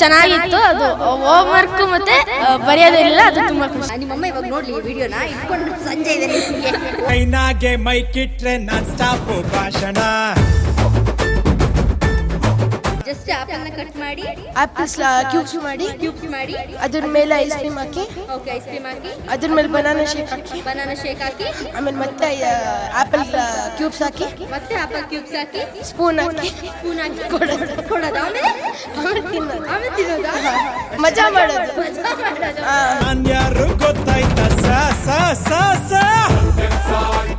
ಚೆನ್ನಾಗಿತ್ತು ಅದು home work ಮತ್ತೆ ಬರೆಯೋದಿಲ್ಲ ಅದು ತುಂಬಾ ಖುಷಿ. ನಿಮ್ಮಮ್ಮ ಇವಾಗ ನೋಡ್ಲಿ ವಿಡಿಯೋನ ಇಟ್ಕೊಂಡು ಸಂಜೆ ಇದೆ. ನಿಮಗೆ ಮೈಕ್ ಇಟ್ರೆ ನಾನ್ ಸ್ಟಾಪ್ ಭಾಷಣ. ಜಸ್ಟ್ ಆಪಲ್ನ ಕಟ್ ಮಾಡಿ ಆಪಲ್ಸ್ ಕ್ಯೂಬ್ಸ್ ಮಾಡಿ ಕ್ಯೂಬ್ಸ್ ಮಾಡಿ ಅದ್ರ ಮೇಲೆ ಐಸ್ ಕ್ರೀಮ್ ಹಾಕಿ ಓಕೆ ಐಸ್ ಕ್ರೀಮ್ ಹಾಕಿ ಅದ್ರ ಮೇಲೆ ಬನಾನಾ ಶೇಕ್ ಹಾಕಿ ಬನಾನಾ ಶೇಕ್ ಹಾಕಿ ಆಮೇಲೆ ಮತ್ತೆ ಆಪಲ್ ಕ್ಯೂಬ್ಸ್ ಹಾಕಿ ಮತ್ತೆ ಆಪಲ್ ಕ್ಯೂಬ್ಸ್ ಹಾಕಿ ಸ್ಪೂನ್ ಹಾಕಿ ಸ್ಪೂನ್ ಹಾಕಿ ಕೊಡೋದು. ಆಮೇಲೆ ಆಮೇಲೆ ತಿನ್ನೋದು. ಆಮೇಲೆ ತಿನ್ನೋದು. ಮಜಾ ಮಾಡೋದು. ಮಜಾ ಮಾಡೋದು. ಆ, ನಾನ್ ಯಾರು ಗೊತ್ತಾಯ್ತಾ? ಸಾ ಸಾ ಸಾ ಸ.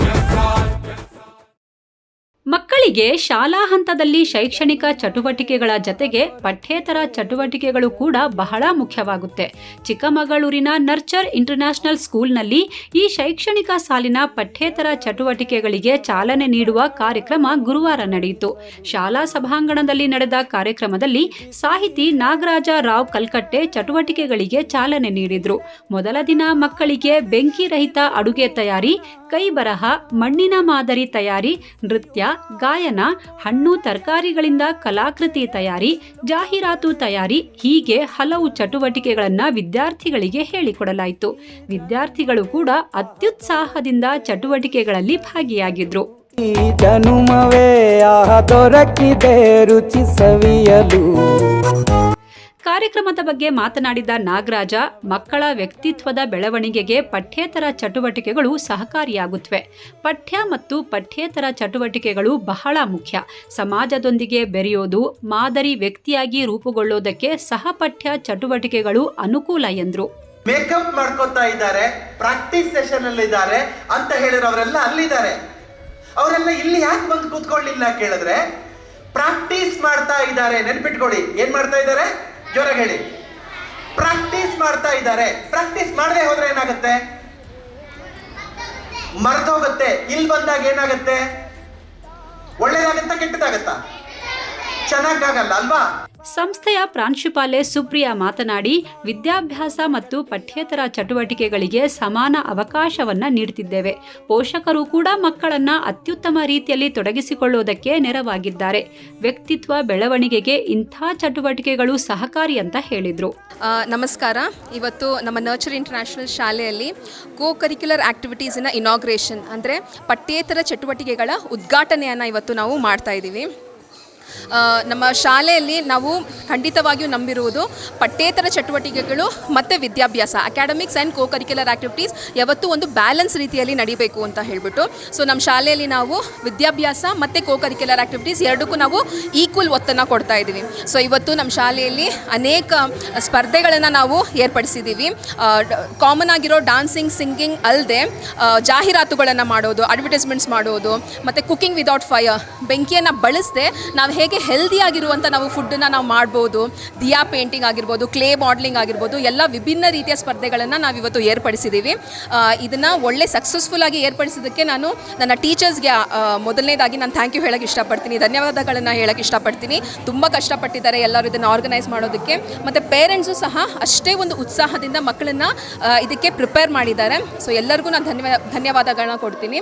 ಮಕ್ಕಳಿಗೆ ಶಾಲಾ ಹಂತದಲ್ಲಿ ಶೈಕ್ಷಣಿಕ ಚಟುವಟಿಕೆಗಳ ಜತೆಗೆ ಪಠ್ಯೇತರ ಚಟುವಟಿಕೆಗಳು ಕೂಡ ಬಹಳ ಮುಖ್ಯವಾಗುತ್ತೆ. ಚಿಕ್ಕಮಗಳೂರಿನ ನರ್ಚರ್ ಇಂಟರ್ನ್ಯಾಷನಲ್ ಸ್ಕೂಲ್ನಲ್ಲಿ ಈ ಶೈಕ್ಷಣಿಕ ಸಾಲಿನ ಪಠ್ಯೇತರ ಚಟುವಟಿಕೆಗಳಿಗೆ ಚಾಲನೆ ನೀಡುವ ಕಾರ್ಯಕ್ರಮ ಗುರುವಾರ ನಡೆಯಿತು. ಶಾಲಾ ಸಭಾಂಗಣದಲ್ಲಿ ನಡೆದ ಕಾರ್ಯಕ್ರಮದಲ್ಲಿ ಸಾಹಿತಿ ನಾಗರಾಜ ರಾವ್ ಕಲ್ಕಟ್ಟೆ ಚಟುವಟಿಕೆಗಳಿಗೆ ಚಾಲನೆ ನೀಡಿದ್ರು. ಮೊದಲ ದಿನ ಮಕ್ಕಳಿಗೆ ಬೆಂಕಿ ರಹಿತ ಅಡುಗೆ ತಯಾರಿ, ಕೈ ಬರಹ, ಮಣ್ಣಿನ ಮಾದರಿ ತಯಾರಿ, ನೃತ್ಯ ಗಾಯನ ಹಣ್ಣು ತರಕಾರಿಗಳಿಂದ ಕಲಾಕೃತಿ ತಯಾರಿ, ಜಾಹೀರಾತು ತಯಾರಿ, ಹೀಗೆ ಹಲವು ಚಟುವಟಿಕೆಗಳನ್ನು ವಿದ್ಯಾರ್ಥಿಗಳಿಗೆ ಹೇಳಿಕೊಡಲಾಯಿತು. ವಿದ್ಯಾರ್ಥಿಗಳು ಕೂಡ ಅತ್ಯುತ್ಸಾಹದಿಂದ ಚಟುವಟಿಕೆಗಳಲ್ಲಿ ಭಾಗಿಯಾಗಿದ್ರು. ಜನುಮವೇ ದೊರಕಿದೆ ರುಚಿ ಸವಿಯಲು ಕಾರ್ಯಕ್ರಮದ ಬಗ್ಗೆ ಮಾತನಾಡಿದ ನಾಗರಾಜ, ಮಕ್ಕಳ ವ್ಯಕ್ತಿತ್ವದ ಬೆಳವಣಿಗೆಗೆ ಪಠ್ಯೇತರ ಚಟುವಟಿಕೆಗಳು ಸಹಕಾರಿಯಾಗುತ್ತವೆ. ಪಠ್ಯ ಮತ್ತು ಪಠ್ಯೇತರ ಚಟುವಟಿಕೆಗಳು ಬಹಳ ಮುಖ್ಯ. ಸಮಾಜದೊಂದಿಗೆ ಬೆರೆಯೋದು, ಮಾದರಿ ವ್ಯಕ್ತಿಯಾಗಿ ರೂಪುಗೊಳ್ಳೋದಕ್ಕೆ ಸಹಪಠ್ಯ ಚಟುವಟಿಕೆಗಳು ಅನುಕೂಲ ಎಂದರು. ಮೇಕಪ್ ಮಾಡ್ಕೋತಾ ಇದ್ದಾರೆ ಪ್ರಾಕ್ಟೀಸ್ ಸೆಷನ್ ಅಲ್ಲಿ ಇದ್ದಾರೆ ಅಂತ ಹೇಳಿದ್ರೆ ಅವರೆಲ್ಲ ಅಲ್ಲಿದ್ದಾರೆ. ಅವರೆಲ್ಲ ಇಲ್ಲಿ ಯಾಕೆ ಬಂದು ಕೂತ್ಕೊಳ್ಳಿಲ್ಲ ಕೇಳಿದ್ರೆ ಪ್ರಾಕ್ಟೀಸ್ ಮಾಡ್ತಾ ಇದ್ದಾರೆ, ನೆನ್ಪಿಟ್ಕೊಳ್ಳಿ. ಏನ್ ಮಾಡ್ತಾ ಇದ್ದಾರೆ? ಜೋರಾಗಿ ಹೇಳಿ. ಪ್ರಾಕ್ಟೀಸ್ ಮಾಡ್ತಾ ಇದ್ದಾರೆ. ಪ್ರಾಕ್ಟೀಸ್ ಮಾಡದೆ ಹೋದ್ರೆ ಏನಾಗುತ್ತೆ? ಮರ್ತೋಗುತ್ತೆ ಇಲ್ಲಿ ಬಂದಾಗ ಏನಾಗುತ್ತೆ? ಒಳ್ಳೇದಾಗತ್ತಾ ಕೆಟ್ಟದಾಗತ್ತಾ? ಚೆನ್ನಾಗಾಗಲ್ಲ, ಅಲ್ವಾ? ಸಂಸ್ಥೆಯ ಪ್ರಾಂಶುಪಾಲೆ ಸುಪ್ರಿಯಾ ಮಾತನಾಡಿ, ವಿದ್ಯಾಭ್ಯಾಸ ಮತ್ತು ಪಠ್ಯೇತರ ಚಟುವಟಿಕೆಗಳಿಗೆ ಸಮಾನ ಅವಕಾಶವನ್ನ ನೀಡುತ್ತಿದ್ದೇವೆ. ಪೋಷಕರು ಕೂಡ ಮಕ್ಕಳನ್ನ ಅತ್ಯುತ್ತಮ ರೀತಿಯಲ್ಲಿ ತೊಡಗಿಸಿಕೊಳ್ಳುವುದಕ್ಕೆ ನೆರವಾಗಿದ್ದಾರೆ. ವ್ಯಕ್ತಿತ್ವ ಬೆಳವಣಿಗೆಗೆ ಇಂಥ ಚಟುವಟಿಕೆಗಳು ಸಹಕಾರಿ ಅಂತ ಹೇಳಿದರು. ನಮಸ್ಕಾರ. ಇವತ್ತು ನಮ್ಮ ನರ್ಚರ್ ಇಂಟರ್ನ್ಯಾಷನಲ್ ಶಾಲೆಯಲ್ಲಿ ಕೋ ಕರಿಕ್ಯುಲರ್ ಆಕ್ಟಿವಿಟೀಸಿನ ಇನಾಗ್ರೇಷನ್ ಅಂದರೆ ಪಠ್ಯೇತರ ಚಟುವಟಿಕೆಗಳ ಉದ್ಘಾಟನೆಯನ್ನು ಇವತ್ತು ನಾವು ಮಾಡ್ತಾ ಇದ್ದೀವಿ. ನಮ್ಮ ಶಾಲೆಯಲ್ಲಿ ನಾವು ಖಂಡಿತವಾಗಿಯೂ ನಂಬಿರುವುದು ಪಠ್ಯೇತರ ಚಟುವಟಿಕೆಗಳು ಮತ್ತು ವಿದ್ಯಾಭ್ಯಾಸ academics and co curricular activities ಯಾವತ್ತೂ ಒಂದು ಬ್ಯಾಲೆನ್ಸ್ ರೀತಿಯಲ್ಲಿ ನಡಿಬೇಕು ಅಂತ ಹೇಳಿಬಿಟ್ಟು. ಸೊ ನಮ್ಮ ಶಾಲೆಯಲ್ಲಿ ನಾವು ವಿದ್ಯಾಭ್ಯಾಸ ಮತ್ತು ಕೋ ಕರಿಕ್ಯುಲರ್ ಆ್ಯಕ್ಟಿವಿಟೀಸ್ ಎರಡಕ್ಕೂ ನಾವು ಈಕ್ವಲ್ ಒತ್ತನ್ನು ಕೊಡ್ತಾ ಇದ್ದೀವಿ. ಸೊ ಇವತ್ತು ನಮ್ಮ ಶಾಲೆಯಲ್ಲಿ ಅನೇಕ ಸ್ಪರ್ಧೆಗಳನ್ನು ನಾವು ಏರ್ಪಡಿಸಿದ್ದೀವಿ. ಕಾಮನ್ ಆಗಿರೋ ಡಾನ್ಸಿಂಗ್ ಸಿಂಗಿಂಗ್ ಅಲ್ಲದೆ ಜಾಹೀರಾತುಗಳನ್ನು ಮಾಡೋದು ಅಡ್ವರ್ಟೈಸ್ಮೆಂಟ್ಸ್ ಮಾಡೋದು, ಮತ್ತು ಕುಕಿಂಗ್ ವಿದೌಟ್ ಫೈರ್ ಬೆಂಕಿಯನ್ನು ಬಳಸದೆ ನಾವು ಹೇಗೆ ಹೆಲ್ದಿ ಆಗಿರುವಂಥ ನಾವು ಫುಡ್ಡನ್ನು ನಾವು ಮಾಡ್ಬೋದು, ದಿಯಾ ಪೇಂಟಿಂಗ್ ಆಗಿರ್ಬೋದು ಕ್ಲೇ ಮಾಡಲಿಂಗ್ ಆಗಿರ್ಬೋದು, ಎಲ್ಲ ವಿಭಿನ್ನ ರೀತಿಯ ಸ್ಪರ್ಧೆಗಳನ್ನು ನಾವು ಇವತ್ತು ಏರ್ಪಡಿಸಿದ್ದೀವಿ ಇದನ್ನು ಒಳ್ಳೆ ಸಕ್ಸಸ್ಫುಲ್ಲಾಗಿ ಏರ್ಪಡಿಸಿದ್ದಕ್ಕೆ ನಾನು ನನ್ನ ಟೀಚರ್ಸ್ಗೆ ಮೊದಲನೇದಾಗಿ ನಾನು ಥ್ಯಾಂಕ್ ಯು ಹೇಳೋಕ್ಕೆ ಇಷ್ಟಪಡ್ತೀನಿ. ಧನ್ಯವಾದಗಳನ್ನು ಹೇಳೋಕ್ಕೆ ಇಷ್ಟಪಡ್ತೀನಿ. ತುಂಬ ಕಷ್ಟಪಟ್ಟಿದ್ದಾರೆ ಎಲ್ಲರೂ ಇದನ್ನು ಆರ್ಗನೈಸ್ ಮಾಡೋದಕ್ಕೆ. ಮತ್ತು ಪೇರೆಂಟ್ಸು ಸಹ ಅಷ್ಟೇ ಒಂದು ಉತ್ಸಾಹದಿಂದ ಮಕ್ಕಳನ್ನು ಇದಕ್ಕೆ ಪ್ರಿಪೇರ್ ಮಾಡಿದ್ದಾರೆ. ಸೊ ಎಲ್ಲರಿಗೂ ನಾನು ಧನ್ಯವಾದ ಧನ್ಯವಾದಗಳನ್ನ ಕೊಡ್ತೀನಿ.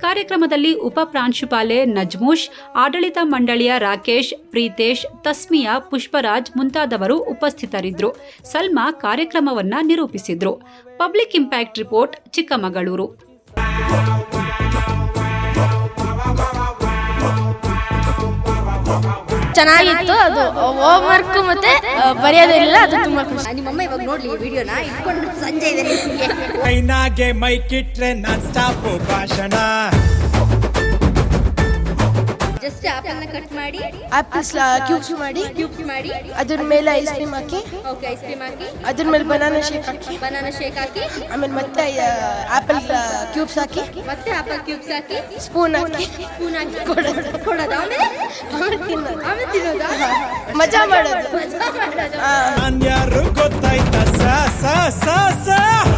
ಕಾರ್ಯಕ್ರಮದಲ್ಲಿ ಉಪ ಪ್ರಾಂಶುಪಾಲೆ ನಜ್ಮೂಷ್, ಆಡಳಿತ ಮಂಡಳಿಯ ರಾಕೇಶ್, ಪ್ರೀತೇಶ್, ತಸ್ಮಿಯಾ, ಪುಷ್ಪರಾಜ್ ಮುಂತಾದವರು ಉಪಸ್ಥಿತರಿದ್ದರು. ಸಲ್ಮಾ ಕಾರ್ಯಕ್ರಮವನ್ನು ನಿರೂಪಿಸಿದ್ರು. Public impact report Chikkamagaluru. ಚೆನ್ನಾಗಿತ್ತು ಅದು ಹೋಮ್ ವರ್ಕ್ ಮತ್ತೆ ಬರೆಯೋದಿಲ್ಲ ಅದು ತುಂಬಾ ಖುಷಿ. ನಿಮ್ಮಮ್ಮ ಇವಾಗ ನೋಡ್ಲಿ ವಿಡಿಯೋನ ಇಟ್ಕೊಂಡು ಸಂಜೆ ಇದೆ. ನಿಮಗೆ ಮೈಕ್ ಇಟ್ರೆ ನಾನ್ ಸ್ಟಾಪ್ ಭಾಷಣ. ಜಸ್ಟ್ ಆಪಲ್ನ ಕಟ್ ಮಾಡಿ ಆಪಲ್ಸ್ ಕ್ಯೂಬ್ಸ್ ಮಾಡಿ ಕ್ಯೂಬ್ಸ್ ಮಾಡಿ ಅದ್ರ ಮೇಲೆ ಐಸ್ ಕ್ರೀಮ್ ಹಾಕಿ ಓಕೆ ಐಸ್ ಕ್ರೀಮ್ ಹಾಕಿ ಅದ್ರ ಮೇಲೆ ಬನಾನಾ ಶೇಕ್ ಹಾಕಿ ಬನಾನಾ ಶೇಕ್ ಹಾಕಿ ಆಮೇಲೆ ಮತ್ತೆ ಆಪಲ್ ಕ್ಯೂಬ್ಸ್ ಹಾಕಿ ಮತ್ತೆ ಆಪಲ್ ಕ್ಯೂಬ್ಸ್ ಹಾಕಿ ಸ್ಪೂನ್ ಹಾಕಿ ಸ್ಪೂನ್ ಹಾಕಿ ಕೊಡೋದು. ಆಮೇಲೆ ಆಮೇಲೆ ತಿನ್ನೋದು ಆಮೇಲೆ ತಿನ್ನೋದಾ ಮಜಾ ಮಾಡೋದು. ಮಜಾ ಮಾಡೋದು. ಗೊತ್ತಾಯ್ತಾ? ಸಾ ಸಾ ಸಾ ಸ.